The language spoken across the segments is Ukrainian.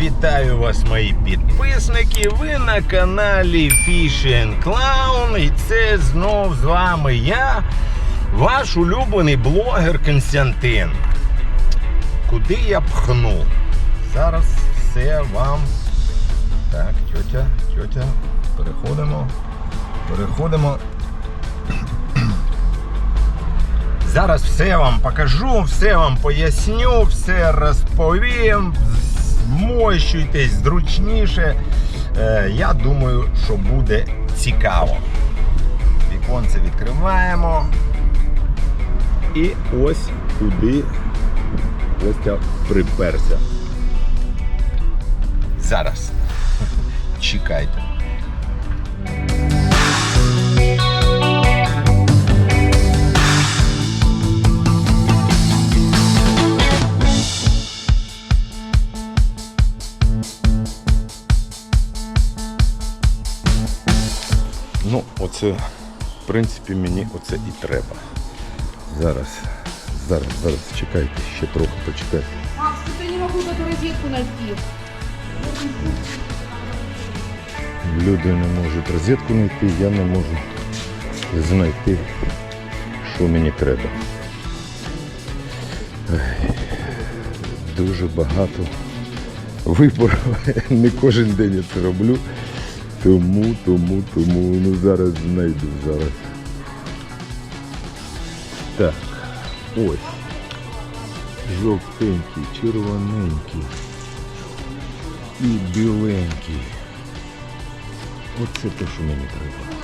Вітаю вас, мої підписники. Ви на каналі Fishing Clown. І це знов з вами я, ваш улюблений блогер Константин. Куди я пхну? Зараз все вам. Так, тьотя, тьотя, переходимо. Переходимо. Зараз все вам покажу, все вам поясню, все розповім. Змощуйтесь зручніше. Е, я думаю, що буде цікаво. Віконце відкриваємо. І ось куди Костя приперся. Зараз. Чекайте. Оце, в принципі, мені оце і треба. Зараз, зараз, зараз, чекайте, ще трохи почекайте. Макс, тут я не могу эту розетку найти. Люди не можуть розетку знайти, я не можу знайти, що мені треба. Дуже багато виборів. Не кожен день я це роблю. Тому, тому, тому, ну зараз знайду зараз. Так, ось. Жовтенький, червоненький і біленький. Оце те, що мені треба.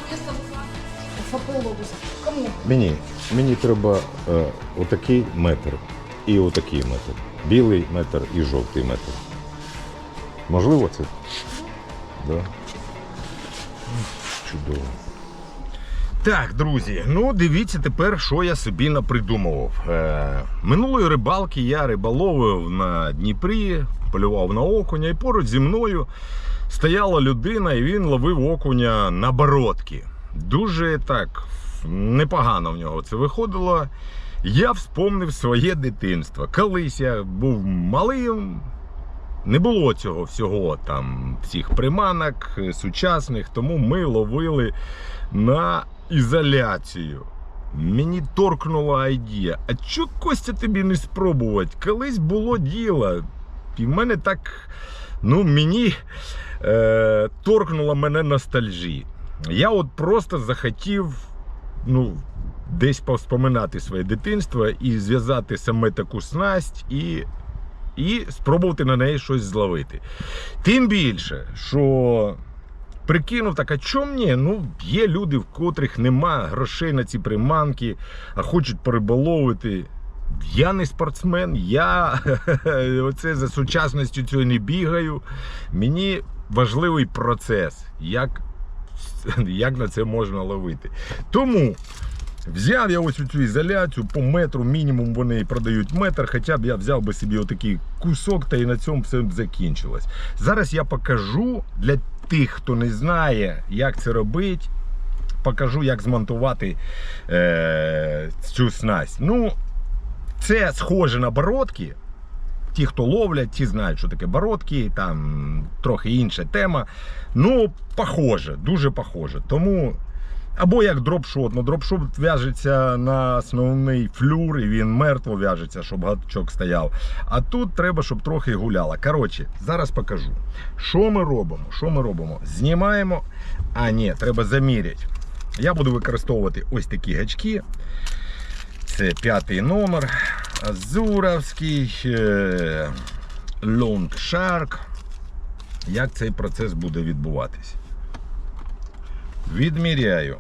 Мені, мені треба е, отакий метр і отакий метр. Білий метр і жовтий метр. Можливо це? Да. Чудово. Так, друзі, ну дивіться тепер, що я собі напридумував. Е, минулої рибалки я риболовив на Дніпрі, полював на окуня, і поруч зі мною стояла людина, і він ловив окуня на бородки. Дуже так непогано в нього це виходило. Я вспомнив своє дитинство. Колись я був малим, не було цього всього там всіх приманок е, сучасних, тому ми ловили на ізоляцію. Мені торкнула ідея. А чо Костя тобі не спробувати? Колись було діло. І в мене так, ну, мені е, торкнула мене ностальжі. Я от просто захотів, ну, десь повспоминати своє дитинство і зв'язати саме таку снасть і і спробувати на неї щось зловити. Тим більше, що прикинув так, а чому ні? Ну, є люди, в котрих нема грошей на ці приманки, а хочуть переболовити. Я не спортсмен, я оце за сучасністю цього не бігаю. Мені важливий процес, як, як на це можна ловити. Тому Взяв я ось цю ізоляцію по метру, мінімум вони продають метр, хоча б я взяв би собі отакий кусок, та і на цьому все б закінчилось. Зараз я покажу для тих, хто не знає, як це робити. Покажу, як змонтувати е, цю снасть. Ну, це схоже на бородки. Ті, хто ловлять, ті знають, що таке бородки, там трохи інша тема. Ну, похоже, дуже похоже. Тому або як дропшот. Ну, дропшот в'яжеться на основний флюр, і він мертво в'яжеться, щоб гачок стояв. А тут треба, щоб трохи гуляла. Коротше, зараз покажу. Що ми робимо? Що ми робимо? Знімаємо. А, ні, треба заміряти. Я буду використовувати ось такі гачки. Це п'ятий номер. Азуровський е, Long Shark. Як цей процес буде відбуватись? Відміряю.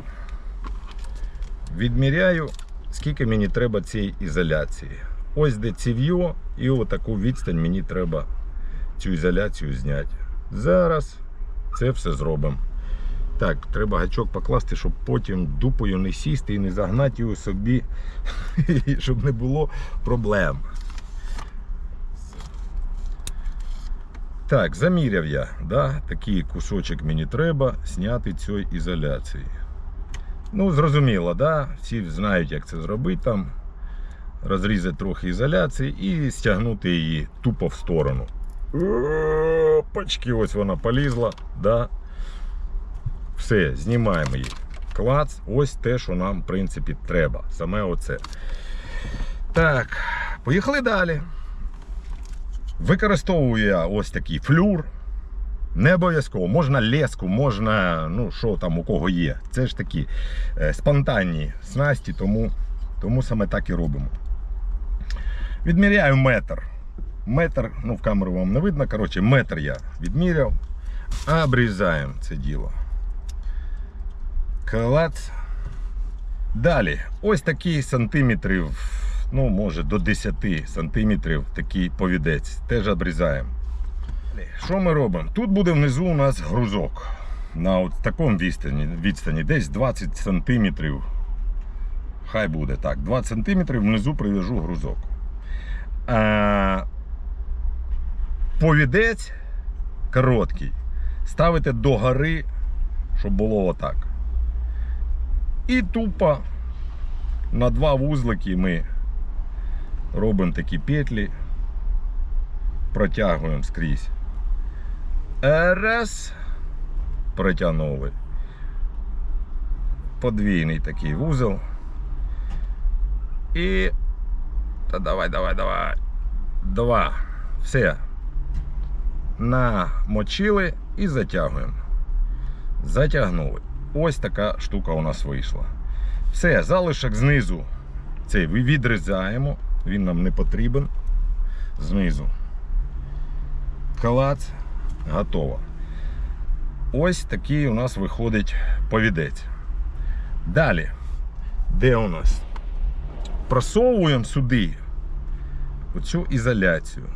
Відміряю, скільки мені треба цієї ізоляції. Ось де ців'йо, і отаку відстань мені треба цю ізоляцію зняти. Зараз це все зробимо. Так, треба гачок покласти, щоб потім дупою не сісти і не загнати його собі, щоб не було проблем. Так, заміряв я, да? такий кусочок мені треба зняти цієї ізоляції. Ну, зрозуміло, да? всі знають, як це зробити там. розрізати трохи ізоляції і стягнути її тупо в сторону. Опачки, ось вона полізла. Да. Все, знімаємо її. Клац, ось те, що нам, в принципі, треба. Саме оце. Так, поїхали далі. Використовую я ось такий флюр. Не обов'язково, можна леску, можна, ну що там у кого є. Це ж такі е, спонтанні снасті, тому, тому саме так і робимо. Відміряю метр. Метр, ну в камеру вам не видно, коротше, метр я відміряв. Обрізаємо це діло. Клац. Далі, ось такий сантиметрів, ну може до 10 сантиметрів такий повідець. Теж обрізаємо. Що ми робимо? Тут буде внизу у нас грузок. На от такому відстані, відстані десь 20 сантиметрів. Хай буде так. 20 сантиметрів внизу прив'яжу грузок. А, повідець короткий. Ставите до гори, щоб було отак. І тупо на два вузлики ми робимо такі петлі, протягуємо скрізь. Раз. Протягнули. Подвійний такий вузол. І. Та давай, давай, давай. Два. Все. Намочили і затягуємо. Затягнули. Ось така штука у нас вийшла. Все, залишок знизу. Цей відрізаємо. Він нам не потрібен. Знизу. Калац. Готово. Ось такий у нас виходить повідець. Далі. Де у нас? Просовуємо сюди оцю ізоляцію.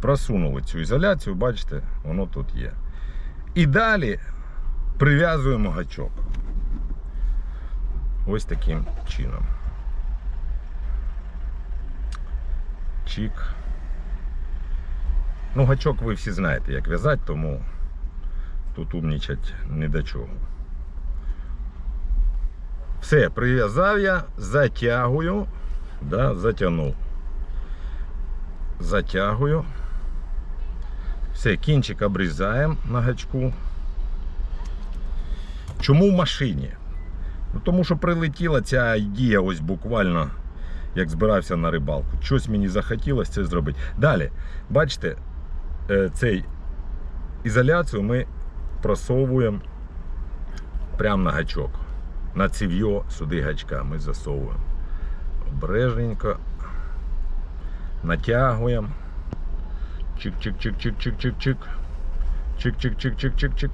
Просунули цю ізоляцію, бачите, воно тут є. І далі прив'язуємо гачок. Ось таким чином. Чик. Ну, гачок ви всі знаєте, як в'язати, тому тут умнічать не до чого. Все, прив'язав я, затягую, да, затягнув. Затягую. Все, кінчик обрізаємо на гачку. Чому в машині? Ну, тому що прилетіла ця ідея ось буквально, як збирався на рибалку. Щось мені захотілося це зробити. Далі, бачите, е, цей ізоляцію ми просовуємо прямо на гачок. На ців'йо сюди гачка ми засовуємо. Обережненько натягуємо. Чик-чик-чик-чик-чик-чик-чик. Чик-чик-чик-чик-чик-чик.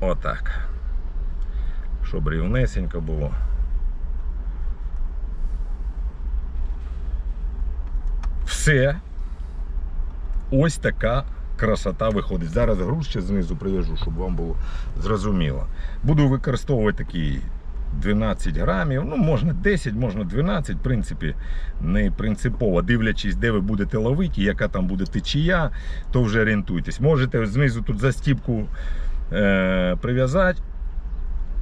Отак. Щоб рівнесенько було. Все. Ось така красота виходить. Зараз груз ще знизу прив'яжу, щоб вам було зрозуміло. Буду використовувати такі 12 грамів. Ну, можна 10, можна 12, в принципі, не принципово. Дивлячись, де ви будете ловити, яка там буде течія, то вже орієнтуйтесь. Можете знизу тут застіпку е- прив'язати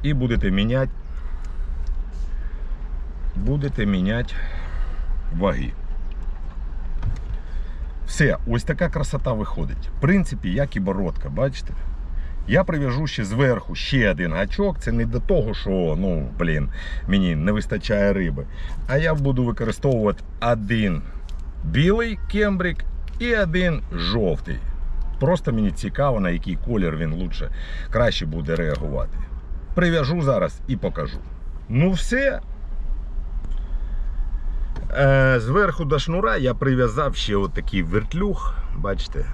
і будете міняти. Будете міняти ваги. Все, ось така красота виходить. В принципі, як і бородка, бачите? Я прив'яжу ще зверху ще один гачок. Це не до того, що ну, блін, мені не вистачає риби. А я буду використовувати один білий кембрик і один жовтий. Просто мені цікаво, на який колір він лучше, краще буде реагувати. Прив'яжу зараз і покажу. Ну все. Е, Зверху до шнура я прив'язав ще отакий вертлюг. Бачите?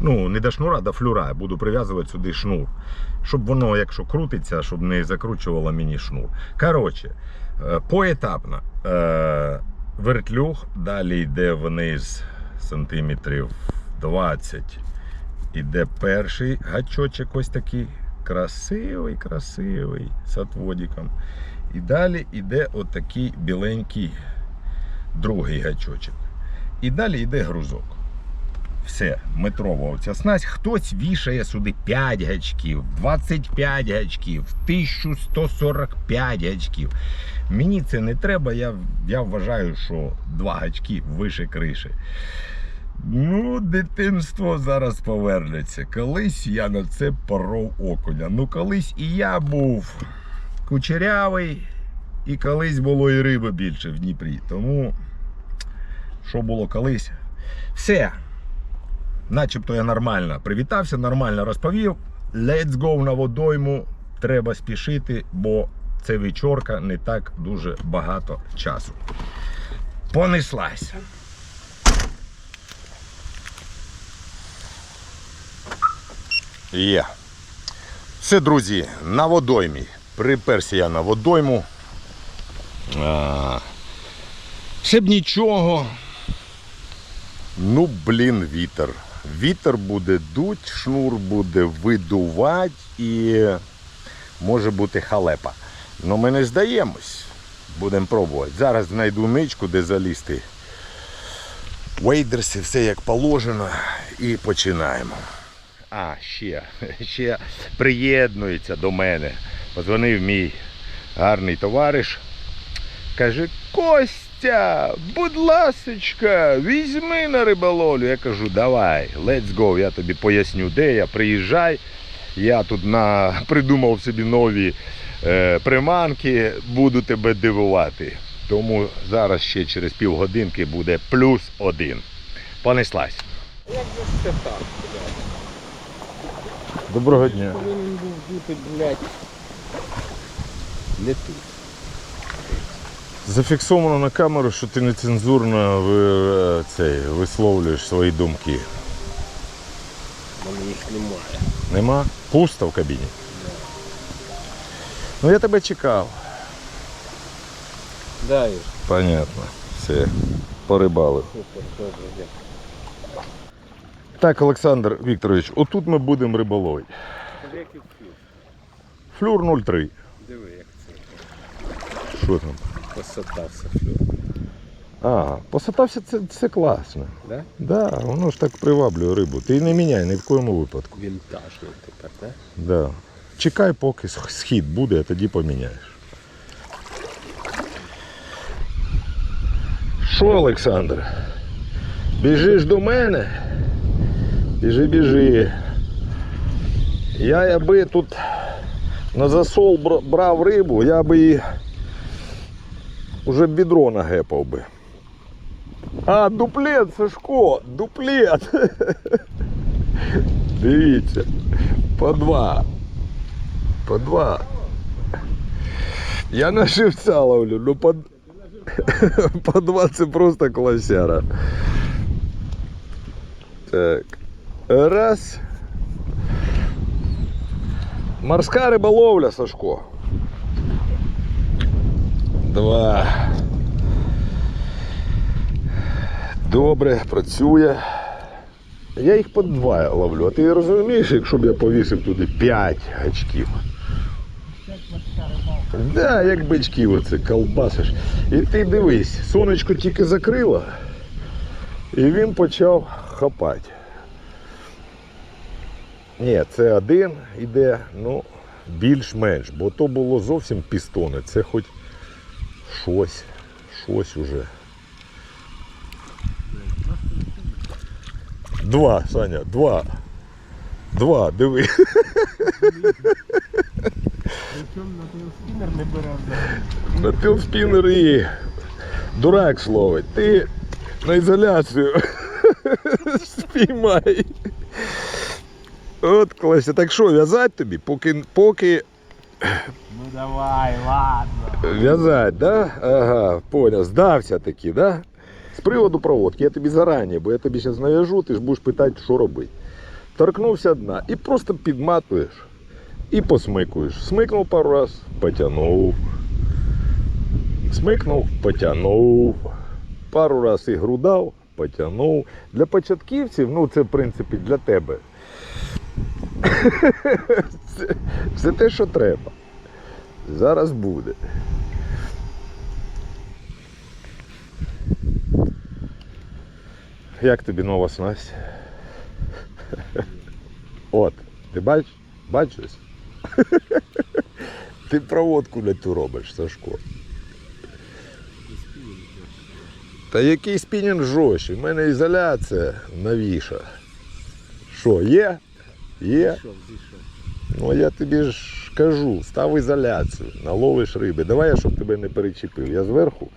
Ну, не до шнура, до флюра. Буду прив'язувати сюди шнур. Щоб воно, якщо крутиться, щоб не закручувало мені шнур. Коротше, е, поетапно. Е, Вертлюг, далі йде вниз сантиметрів 20. Іде перший гачочок ось такий. Красивий, красивий, з отводиком. І далі йде отакий біленький другий гачочок. І далі йде грузок. Все, метрова оця снасть. Хтось вішає сюди 5 гачків, 25 гачків, 1145 гачків. Мені це не треба, я, я вважаю, що 2 гачки вище криші. Ну, дитинство зараз повернеться. Колись я на це поров окуня. Ну, колись і я був кучерявий, і колись було і риби більше в Дніпрі. Тому, що було колись, все. Начебто я нормально привітався, нормально розповів. Let's go на водойму. Треба спішити, бо це вечорка не так дуже багато часу. Понеслась. Є. Все, друзі, на водоймі. Приперся я на водойму. А, ще б нічого. Ну, блін, вітер. Вітер буде дуть, шнур буде видувати і може бути халепа. Ну ми не здаємось. Будемо пробувати. Зараз знайду ничку, де залізти. Вейдерси, все як положено. І починаємо. А, ще, ще приєднується до мене. Позвонив мій гарний товариш. Каже, Костя, будь ласочка, візьми на риболовлю. Я кажу, давай, let's go, я тобі поясню, де я, приїжджай. Я тут на... придумав собі нові е, приманки, буду тебе дивувати. Тому зараз ще через півгодинки буде плюс один. Понеслась. Як же це так? Доброго дня. Повинен був бути, блядь. Не тут. Зафіксовано на камеру, що ти нецензурно ви, е, цей, висловлюєш свої думки. Мене їх немає. Нема? Пусто в кабіні. Ну я тебе чекав. Дай, Понятно. Все. Порибали. супер, добре, дякую. Так, Олександр Вікторович, отут ми будемо риболовити. Флюр. Флюр 03. Диви, як це. Що там? Посотався флюр. А, посатався це, це класно. Да? Да, воно ж так приваблює рибу. Ти не міняй ні в коєму випадку. Вінтажний тепер, да? Да. Чекай, поки схід буде, а тоді поміняєш. Що, Олександр? Біжиш до мене? Біжи, біжи. Я якби тут на засол бр- брав рибу, я би її уже б відро нагепав би. А, дуплет, Сашко, дуплет. Дивіться. По два. По два. Я на живця ловлю, ну по, по два це просто класяра. Так. Раз. Морська риболовля, Сашко. Два. Добре, працює. Я їх по два ловлю. А ти розумієш, якщо б я повісив туди 5 гачків. Да, як бичків оце колбасиш. І ти дивись, сонечко тільки закрило, і він почав хапати. Ні, це один іде, ну, більш-менш, бо то було зовсім пістони. Це хоч щось, щось уже. Два, Саня, два. Два, диви. На пілспінер і дурак словить. Ти на ізоляцію спіймай. От Клася, так що, в'язати тобі? Поки, поки Ну давай, ладно. в'язати, да? Ага, понял. Здався таки, да? З приводу проводки, я тобі зарані, бо я тобі зараз нав'яжу, ти ж будеш питати, що робити. Торкнувся дна і просто підматуєш і посмикуєш. Смикнув пару раз, потягнув. Смикнув, потягнув. Пару раз ігру дав, потягнув. Для початківців, ну це в принципі для тебе. Це, це те, що треба. Зараз буде. Як тобі нова снасть? От, ти бачиш? Бачиш? Ти проводку не ту робиш, Сашко. Та який спінінг жорсткий? У мене ізоляція новіша. Що, є? Є? Ну я тобі ж кажу, став ізоляцію, наловиш риби. Давай я, щоб тебе не перечепив. Я зверху.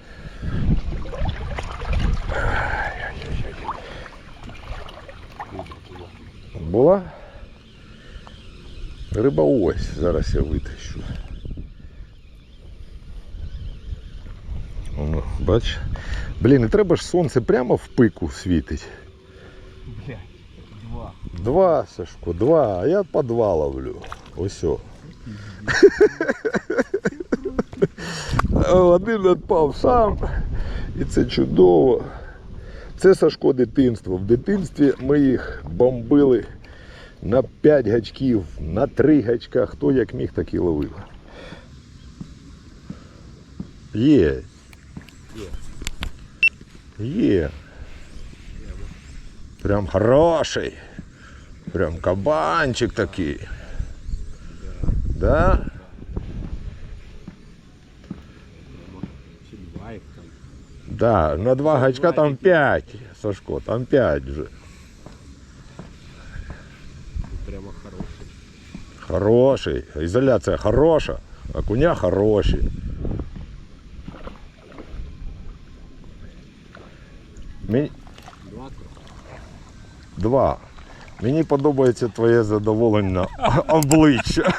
Була? Риба ось, зараз я витащу. Воно, бач? Блін, не треба ж сонце прямо в пику світить. Два. Сашко, два, а я два ловлю. Ось. Один відпав сам, і це чудово. Це Сашко дитинство. В дитинстві ми їх бомбили на 5 гачків, на 3 гачка. Хто як міг, так і ловив. Є. Є. Прям хороший. Прям кабанчик такий. Да? Чи два їх там. Да, на два гачка там п'ять, Сашко, там п'ять вже. Прямо хороший. Хороший. Ізоляція хороша, окуня хороші. Мені... Два трохи. Два. Мені подобається твоє задоволене обличчя.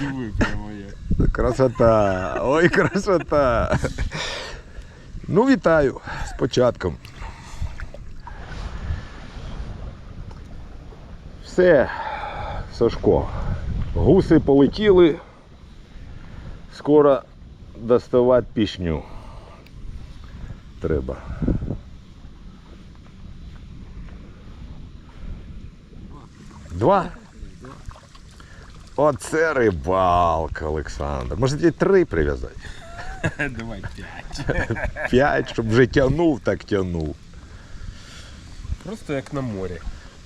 Диви прямо є. Красота! Ой, красота! Ну, вітаю з початком. Все, Сашко. Гуси полетіли. Скоро доставати пішню. Треба. Два? Оце рибалка, Олександр. Може тобі три прив'язати? Давай п'ять. П'ять, щоб вже тягнув, так тягнув. Просто як на морі.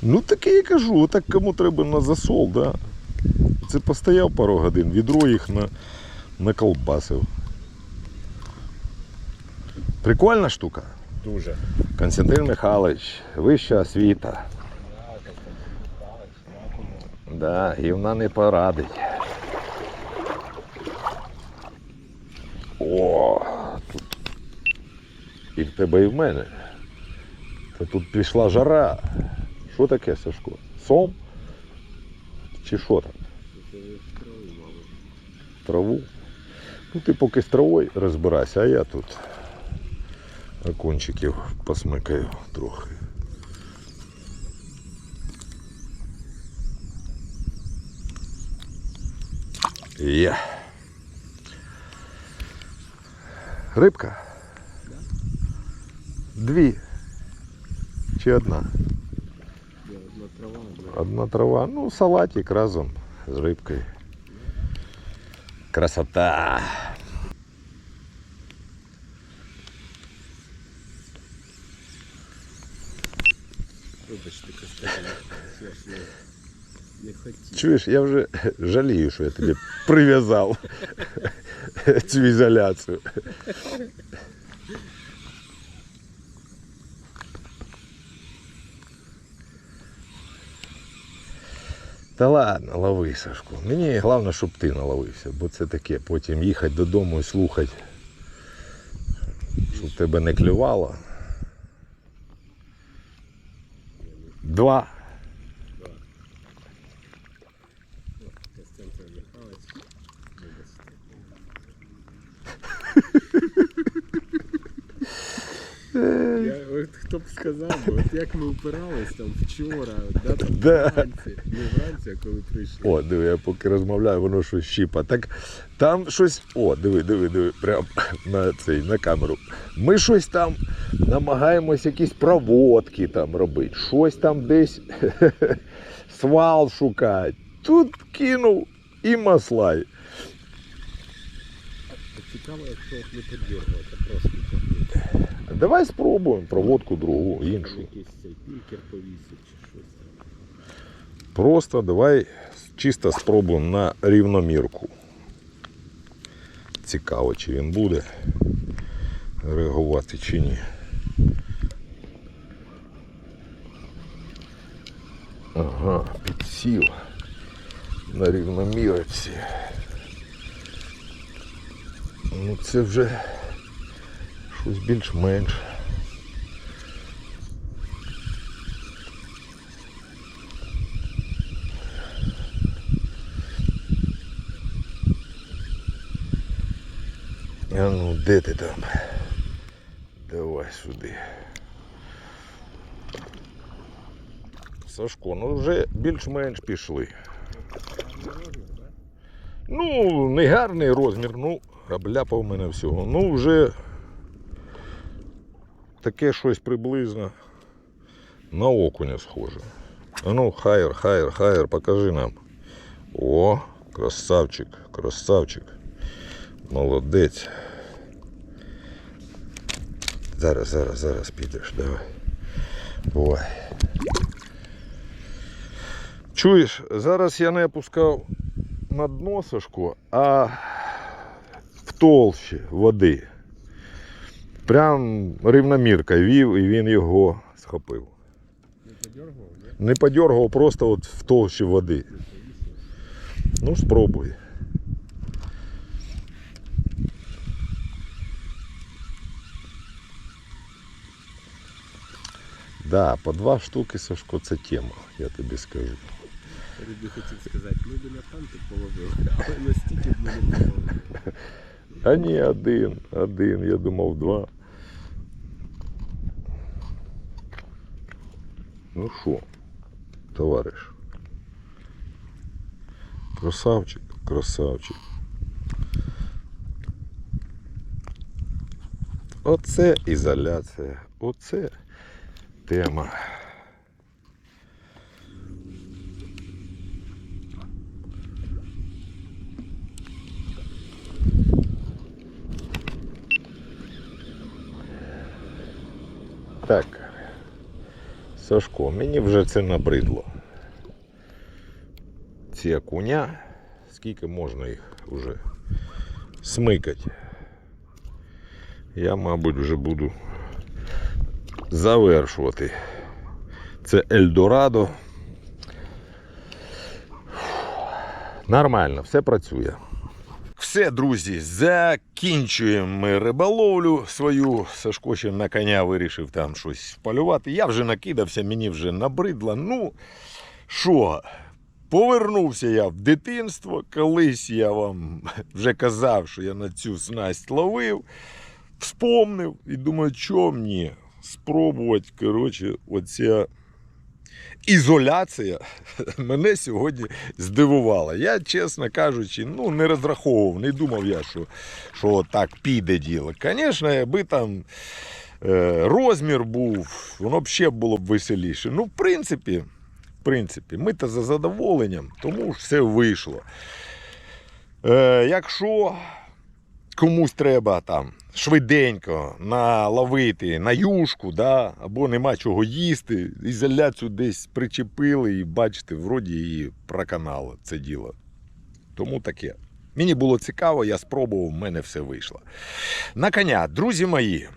Ну таке я кажу, так кому треба на засол, да? Це постояв пару годин, відро їх на, наколбасив. Прикольна штука. Дуже. Константин Михайлович, вища освіта. Да, гівна не порадить. О, тут і в тебе, і в мене. Та тут пішла жара. Що таке, Сашко? Сом? Чи що там? Траву? Ну ти поки з травою розбирайся, а я тут окончиків посмикаю трохи. Є. Рибка? Дві. Чи одна? Є одна трава, одна. Одна трава. Ну, салатик разом з рибкою. Красота. Чуєш, я вже жалію, що я тобі прив'язав цю ізоляцію. Та ладно, лови, Сашко. Мені головне, щоб ти наловився, бо це таке, потім їхати додому і слухати, щоб тебе не клювало. Два. Костянтин Михайлович. Вибачте. Я, от хто б сказав, от як ми упирались там вчора, да, там Да. вранці, не вранці, а коли прийшли. О, диви, я поки розмовляю, воно щось щіпа. Так там щось. О, диви, диви, диви, прям на цей на камеру. Ми щось там намагаємось якісь проводки там робити, щось там десь свал шукати. Тут кинув і маслай. Цікаво, якщо от не піддергувати, просто. Давай спробуємо проводку другу, іншу. Просто давай чисто спробуємо на рівномірку. Цікаво, чи він буде реагувати чи ні. Ага, підсів на рівномірці. Ну це вже щось більш-менш. А ну, де ти там? Давай сюди. Сашко, ну вже більш-менш пішли. Ну, не гарний розмір, ну, обляпав мене всього. Ну, вже таке щось приблизно на окуня схоже. Ну, хайер, хайер, хайер, покажи нам. О, красавчик, красавчик. Молодець. Зараз, зараз, зараз підеш, давай. Ой. Чуєш, зараз я не опускав на дно Сашко, а в толщі води. Прям рівномірка вів і він його схопив. Не подергав? Не подергав, просто от в толщі води. Ну, спробуй. Да, по два штуки, Сашко, це тема, я тобі скажу. Тобі хотів сказати, би на танки половив, але настільки б не половив. А ні, один, один, я думав два. Ну що, товариш? Красавчик, красавчик. Оце ізоляція, оце тема. Так. Сашко, мені вже це набридло. Ці окуня, скільки можна їх вже смикати. Я, мабуть, вже буду завершувати. Це Ельдорадо. Нормально, все працює. Все, друзі, закінчуємо ми риболовлю свою. Сашко ще на коня вирішив там щось полювати. Я вже накидався, мені вже набридло. Ну, що, повернувся я в дитинство. Колись я вам вже казав, що я на цю снасть ловив. Вспомнив і думаю, що мені спробувати, коротше, оця ізоляція мене сьогодні здивувала. Я, чесно кажучи, ну не розраховував, не думав я, що, що так піде діло. Звісно, якби там е, розмір був, воно б ще було б веселіше. Ну, в принципі, в принципі, ми то за задоволенням, тому ж все вийшло. Е, якщо комусь треба там швиденько наловити на юшку, да, або нема чого їсти, ізоляцію десь причепили і бачите, вроді її проканало це діло. Тому таке. Мені було цікаво, я спробував, в мене все вийшло. На коня, друзі мої,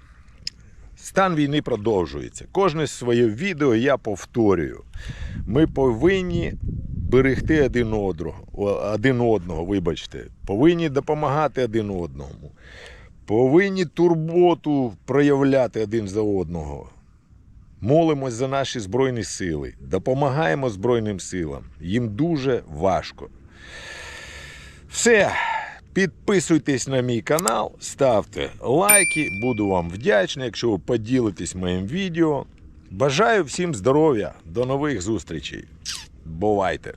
стан війни продовжується. Кожне своє відео я повторюю. Ми повинні берегти один одного, один одного, вибачте, повинні допомагати один одному, повинні турботу проявляти один за одного. Молимось за наші Збройні сили, допомагаємо Збройним силам. Їм дуже важко. Все. Підписуйтесь на мій канал, ставте лайки, буду вам вдячний, якщо ви поділитесь моїм відео. Бажаю всім здоров'я, до нових зустрічей. Бувайте!